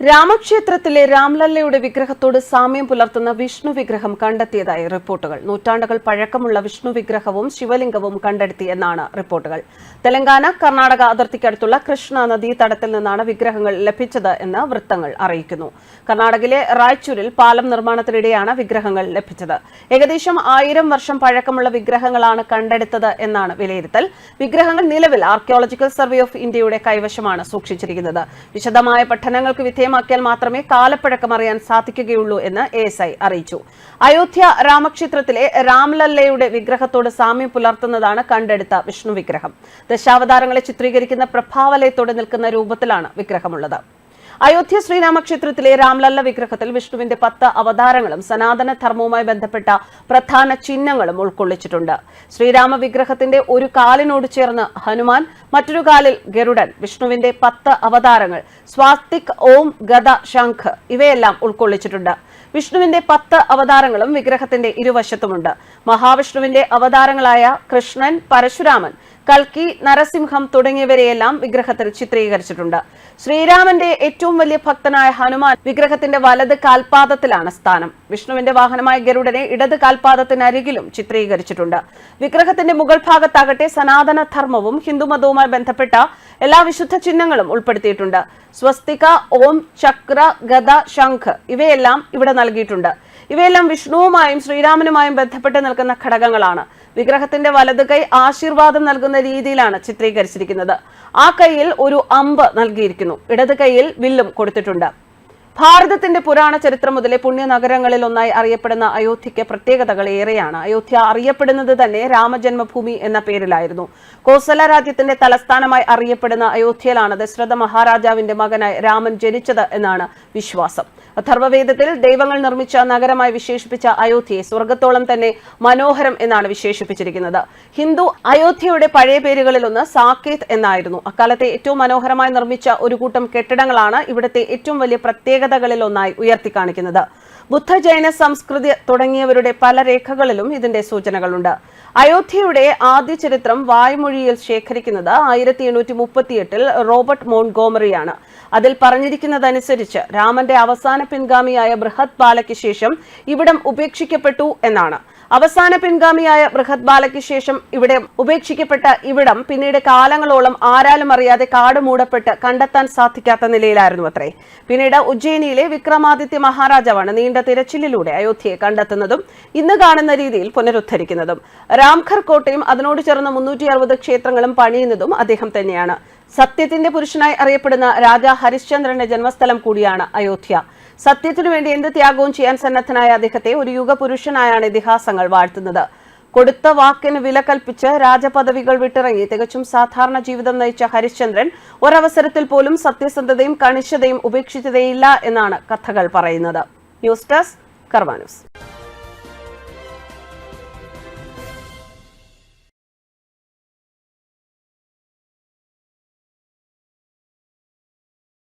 രാമക്ഷേത്രത്തിലെ രാംലല്ലയുടെ വിഗ്രഹത്തോട് സാമ്യം പുലർത്തുന്ന വിഷ്ണു വിഗ്രഹം കണ്ടെത്തിയതായി റിപ്പോർട്ടുകൾ. നൂറ്റാണ്ടുകൾ പഴക്കമുള്ള വിഷ്ണു വിഗ്രഹവും ശിവലിംഗവും കണ്ടെത്തി എന്നാണ് റിപ്പോർട്ടുകൾ. തെലങ്കാന കർണാടക അതിർത്തിക്കടുത്തുള്ള കൃഷ്ണ നദീ തടത്തിൽ നിന്നാണ് വിഗ്രഹങ്ങൾ ലഭിച്ചത് എന്ന് വൃത്തങ്ങൾ അറിയിക്കുന്നു. കർണാടകയിലെ റായ്ചൂരിൽ പാലം നിർമ്മാണത്തിനിടെയാണ് വിഗ്രഹങ്ങൾ ലഭിച്ചത്. ഏകദേശം ആയിരം വർഷം പഴക്കമുള്ള വിഗ്രഹങ്ങളാണ് കണ്ടെടുത്തത് എന്നാണ് വിലയിരുത്തൽ. വിഗ്രഹങ്ങൾ നിലവിൽ ആർക്കിയോളജിക്കൽ സർവേ ഓഫ് ഇന്ത്യയുടെ കൈവശമാണ് സൂക്ഷിച്ചിരിക്കുന്നത്. വിശദമായ പഠനങ്ങൾക്ക് വിധേയമാക്കിയാൽ മാത്രമേ കാലപ്പഴക്കം അറിയാൻ സാധിക്കുകയുള്ളൂ എന്ന് എ എസ് ഐ അറിയിച്ചു. അയോധ്യ രാമക്ഷേത്രത്തിലെ രാംലല്ലയുടെ വിഗ്രഹത്തോട് സാമ്യം പുലർത്തുന്നതാണ് കണ്ടെടുത്ത വിഷ്ണു വിഗ്രഹം. ദശാവതാരങ്ങളെ ചിത്രീകരിക്കുന്ന പ്രഭാവലയത്തോടെ നിൽക്കുന്ന രൂപത്തിലാണ് വിഗ്രഹമുള്ളത്. അയോധ്യ ശ്രീരാമക്ഷേത്രത്തിലെ രാംലല്ല വിഗ്രഹത്തിൽ വിഷ്ണുവിന്റെ പത്ത് അവതാരങ്ങളും സനാതന ധർമ്മവുമായി ബന്ധപ്പെട്ട പ്രധാന ചിഹ്നങ്ങളും ഉൾക്കൊള്ളിച്ചിട്ടുണ്ട്. ശ്രീരാമ വിഗ്രഹത്തിന്റെ ഒരു കാലിനോട് ചേർന്ന് ഹനുമാൻ മറ്റൊരു കാലിൽ ഗരുഡൻ വിഷ്ണുവിന്റെ പത്ത് അവതാരങ്ങൾ സ്വാസ്തിക് ഓം ഗത ശംഖ് ഇവയെല്ലാം ഉൾക്കൊള്ളിച്ചിട്ടുണ്ട്. വിഷ്ണുവിന്റെ പത്ത് അവതാരങ്ങളും വിഗ്രഹത്തിന്റെ ഇരുവശത്തുമുണ്ട്. മഹാവിഷ്ണുവിന്റെ അവതാരങ്ങളായ കൃഷ്ണൻ പരശുരാമൻ കൽക്കി നരസിംഹം തുടങ്ങിയവരെയെല്ലാം വിഗ്രഹത്തിൽ ചിത്രീകരിച്ചിട്ടുണ്ട്. ശ്രീരാമന്റെ ഏറ്റവും വലിയ ഭക്തനായ ഹനുമാൻ വിഗ്രഹത്തിന്റെ വലത് കാൽപാദത്തിലാണ് സ്ഥാനം. വിഷ്ണുവിന്റെ വാഹനമായ ഗരുഡനെ ഇടത് കാൽപാദത്തിനരികിലും ചിത്രീകരിച്ചിട്ടുണ്ട്. വിഗ്രഹത്തിന്റെ മുകൾ ഭാഗത്താകട്ടെ സനാതന ധർമ്മവും ഹിന്ദുമതവുമായി ബന്ധപ്പെട്ട എല്ലാ വിശുദ്ധ ചിഹ്നങ്ങളും ഉൾപ്പെടുത്തിയിട്ടുണ്ട്. സ്വസ്തിക ഓം ചക്ര ഗത ശംഖ് ഇവയെല്ലാം ഇവിടെ നൽകിയിട്ടുണ്ട്. ഇവയെല്ലാം വിഷ്ണുവുമായും ശ്രീരാമനുമായും ബന്ധപ്പെട്ട് നിൽക്കുന്ന ഘടകങ്ങളാണ്. വിഗ്രഹത്തിന്റെ വലത് കൈ ആശീർവാദം നൽകുന്ന രീതിയിലാണ് ചിത്രീകരിച്ചിരിക്കുന്നത്. ആ കൈയിൽ ഒരു അമ്പ് നൽകിയിരിക്കുന്നു. ഇടത് കൈയിൽ വില്ലും കൊടുത്തിട്ടുണ്ട്. ഭാരതത്തിന്റെ പുരാണ ചരിത്രം മുതലേ പുണ്യനഗരങ്ങളിൽ ഒന്നായി അറിയപ്പെടുന്ന അയോധ്യയ്ക്ക് പ്രത്യേകതകൾ ഏറെയാണ്. അയോധ്യ അറിയപ്പെടുന്നത് തന്നെ രാമജന്മഭൂമി എന്ന പേരിലായിരുന്നു. കോസല രാജ്യത്തിന്റെ തലസ്ഥാനമായി അറിയപ്പെടുന്ന അയോധ്യയിലാണ് ദശരഥ മഹാരാജാവിന്റെ മകനായി രാമൻ ജനിച്ചത് എന്നാണ് വിശ്വാസം. അഥർവവേദത്തിൽ ദൈവങ്ങൾ നിർമ്മിച്ച നഗരമായി വിശേഷിപ്പിച്ച അയോധ്യയെ സ്വർഗത്തോളം തന്നെ മനോഹരം എന്നാണ് വിശേഷിപ്പിച്ചിരിക്കുന്നത്. ഹിന്ദു അയോധ്യയുടെ പഴയ പേരുകളിൽ ഒന്ന് സാക്കേത് എന്നായിരുന്നു. അക്കാലത്തെ ഏറ്റവും മനോഹരമായി നിർമ്മിച്ച ഒരു കൂട്ടം കെട്ടിടങ്ങളാണ് ഇവിടുത്തെ ഏറ്റവും വലിയ പ്രത്യേകതകളിൽ ഒന്നായി ഉയർത്തിക്കാണിക്കുന്നത് ബുദ്ധ ജൈന സംസ്കൃതി തുടങ്ങിയവരുടെ പല രേഖകളിലും ഇതിന്റെ സൂചനകളുണ്ട്. അയോധ്യയുടെ ആദ്യ ചരിത്രം വായ്മൊഴിയിൽ ശേഖരിക്കുന്നത് ആയിരത്തി എണ്ണൂറ്റി മുപ്പത്തിയെട്ടിൽ റോബർട്ട് മോൺഗോമറിയാണ്. അതിൽ പറഞ്ഞിരിക്കുന്നതനുസരിച്ച് രാമന്റെ അവസാന പിൻഗാമിയായ ബൃഹത് ബാലയ്ക്ക് ശേഷം ഇവിടം ഉപേക്ഷിക്കപ്പെട്ടു എന്നാണ്. അവസാന പിൻഗാമിയായ ബൃഹത് ബാലയ്ക്ക് ശേഷം ഇവിടെ ഉപേക്ഷിക്കപ്പെട്ട ഇവിടം പിന്നീട് കാലങ്ങളോളം ആരാലും അറിയാതെ കാട് മൂടപ്പെട്ട് കണ്ടെത്താൻ സാധിക്കാത്ത നിലയിലായിരുന്നു അത്രേ. പിന്നീട് ഉജ്ജയിനിയിലെ വിക്രമാദിത്യ മഹാരാജാവാണ് നീണ്ട തിരച്ചിലിലൂടെ അയോധ്യയെ കണ്ടെത്തുന്നതും ഇന്ന് കാണുന്ന രീതിയിൽ പുനരുദ്ധരിക്കുന്നതും. രാംഘർ കോട്ടയും അതിനോട് ചേർന്ന മുന്നൂറ്റി അറുപത് ക്ഷേത്രങ്ങളും പണിയുന്നതും അദ്ദേഹം തന്നെയാണ്. സത്യത്തിന്റെ പുരുഷനായി അറിയപ്പെടുന്ന രാജാ ഹരിശ്ചന്ദ്രന്റെ ജന്മസ്ഥലം കൂടിയാണ് അയോധ്യ. സത്യത്തിനു വേണ്ടി എന്ത് ത്യാഗവും ചെയ്യാൻ സന്നദ്ധനായ അദ്ദേഹത്തെ ഒരു യുഗപുരുഷനായാണ് ഇതിഹാസങ്ങൾ വാഴ്ത്തുന്നത്. കൊടുത്ത വാക്കിന് വില കൽപ്പിച്ച് രാജപദവികൾ വിട്ടിറങ്ങി തികച്ചും സാധാരണ ജീവിതം നയിച്ച ഹരിശ്ചന്ദ്രൻ ഒരവസരത്തിൽ പോലും സത്യസന്ധതയും കണിശതയും ഉപേക്ഷിച്ചതേയില്ല എന്നാണ് കഥകൾ പറയുന്നത്. News desk Karma News.